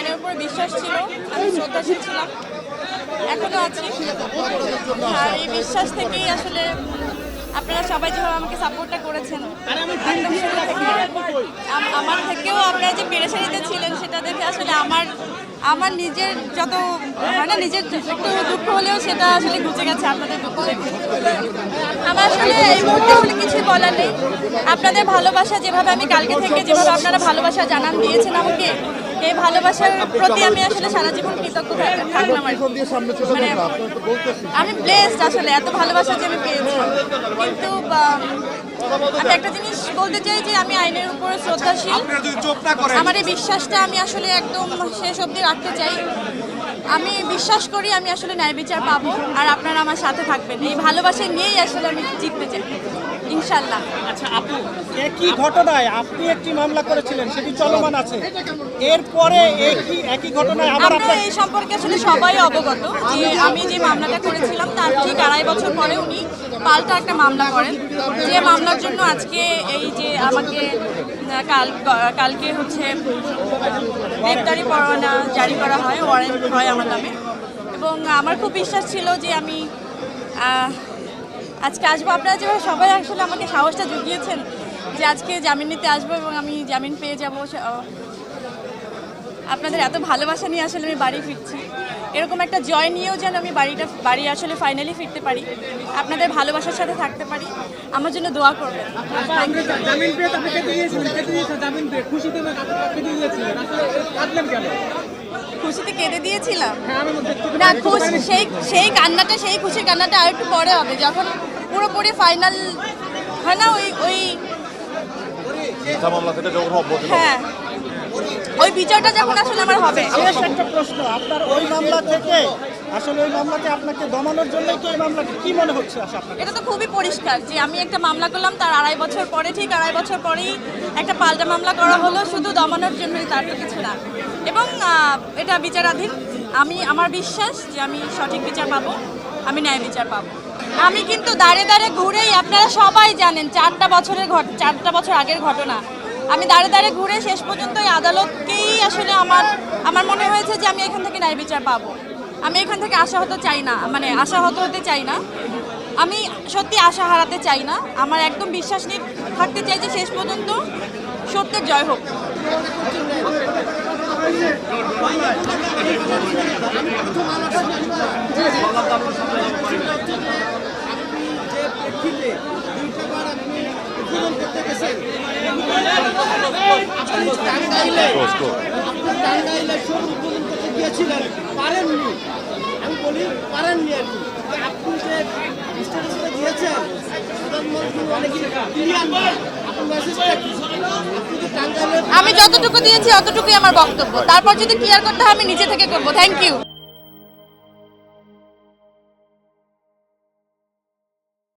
আইনের উপর বিশ্বাস ছিল, আমি শ্রদ্ধাশীল ছিলাম। এখনও আছি। আর এই বিশ্বাস থেকেই আসলে আপনারা সবাই যেভাবে আমাকে সাপোর্টটা করেছেন আমার থেকেও আপনারা যে পেরেশানিতে ছিলেন, সেটা দেখে আসলে আমার আমার নিজের যত, হয় না, নিজের একটু দুঃখ হলেও সেটা আসলে ঘুচে গেছে আপনাদের দুঃখ। আমার আসলে এই মুহূর্তে আসলে কিছুই বলার নেই। আপনাদের ভালোবাসা যেভাবে আমি কালকে থেকে, যেভাবে আপনারা ভালোবাসা জানান দিয়েছেন আমাকে এই ভালোবাসার প্রতি আমি আসলে সারা জীবন কৃতজ্ঞ থাকলাম মানে আমি ব্লেসড আসলে এত ভালোবাসা যে আমি পেয়েছি। কিন্তু আম, একটা জিনিস বলতে চাই যে আমি আইনের উপর শ্রদ্ধাশীল। আমার এই বিশ্বাসটা আমি আসলে একদম শেষ অবধি রাখতে চাই। আমি বিশ্বাস করি আমি আসলে ন্যায় বিচার পাবো আর আপনারা আমার সাথে থাকবেন। এই ভালোবাসা নিয়েই আসলে আমি জিততে চাই। ইনশাল্লাহ আচ্ছা আপু একই ঘটনায় আপনি একটি মামলা করেছিলেন? সেটি চলমান আছে। এরপরে একই একই ঘটনায় আবার আমরা এই সম্পর্কে আসলে সবাই অবগত যে আমি যে মামলাটা করেছিলাম তার ঠিক আড়াই বছর পরে উনি পাল্টা একটা মামলা করেন। যে মামলার জন্য আজকে এই যে আমাকে কাল কালকে হচ্ছে গ্রেপ্তারি পরোয়ানা জারি করা হয় ওয়ারেন্ট হয় আমার নামে। এবং আমার খুব বিশ্বাস ছিল যে আমি আজকে আসব। আপনারা যেভাবে সবাই আসলে আমাকে সাহসটা জুগিয়েছেন যে আজকে জামিন নিতে আসব এবং আমি জামিন পেয়ে যাব আপনাদের এত ভালোবাসা নিয়ে আসলে আমি বাড়ি ফিরছি। এরকম একটা জয় নিয়েও যেন আমি বাড়িটা বাড়ি আসলে ফাইনালি ফিরতে পারি। আপনাদের ভালোবাসার সাথে থাকতে পারি। আমার জন্য দোয়া করবেন। খুশিতে কেটে দিয়েছিলেন? আসলে কাটলেন কেন? খুশিতে কেঁদে দিয়েছিলাম? হ্যাঁ না খুশি সেই সেই কান্নাটা সেই খুশির কান্নাটা আর একটু পরে হবে। যখন পুরোপুরি ফাইনাল হয় না ওই ওই। হ্যাঁ। ওই বিচারটা যখন আসলে আমার হবে। শেষ একটা প্রশ্ন আপনার ওই মামলা থেকে আসলে ওই মামলাকে আপনাকে দমানোর জন্যই কি এই মামলাটি কি মনে হচ্ছে আসলে এটা তো খুবই পরিষ্কার যে আমি একটা মামলা করলাম তার আড়াই বছর পরে ঠিক আড়াই বছর পরেই একটা পাল্টা মামলা করা হলো শুধু দমানোর জন্যই তার তো কিছু না। এবং এটা বিচারাধীন। আমি আমার বিশ্বাস যে আমি সঠিক বিচার পাবো আমি ন্যায় বিচার পাবো। আমি কিন্তু দাঁড়ে দাঁড়ে ঘুরেই আপনারা সবাই জানেন চারটা বছরের ঘট চারটা বছর আগের ঘটনা। আমি দাঁড়ে দাঁড়ে ঘুরে শেষ পর্যন্ত এই আদালতকেই আসলে আমার আমার মনে হয়েছে যে আমি এখান থেকে ন্যায় বিচার পাবো। আমি এখান থেকে আশাহত চাই না মানে আশাহত হতে চাই না। আমি সত্যি আশা হারাতে চাই না। আমার একদম বিশ্বাস নিয়ে থাকতে চাই যে শেষ পর্যন্ত সত্যের জয় হোক. আমি যতটুকু দিয়েছি, অতটুকুই আমার বক্তব্য। তারপর যদি ক্লিয়ার করতে হয়, আমি নিজে থেকে করব। Thank you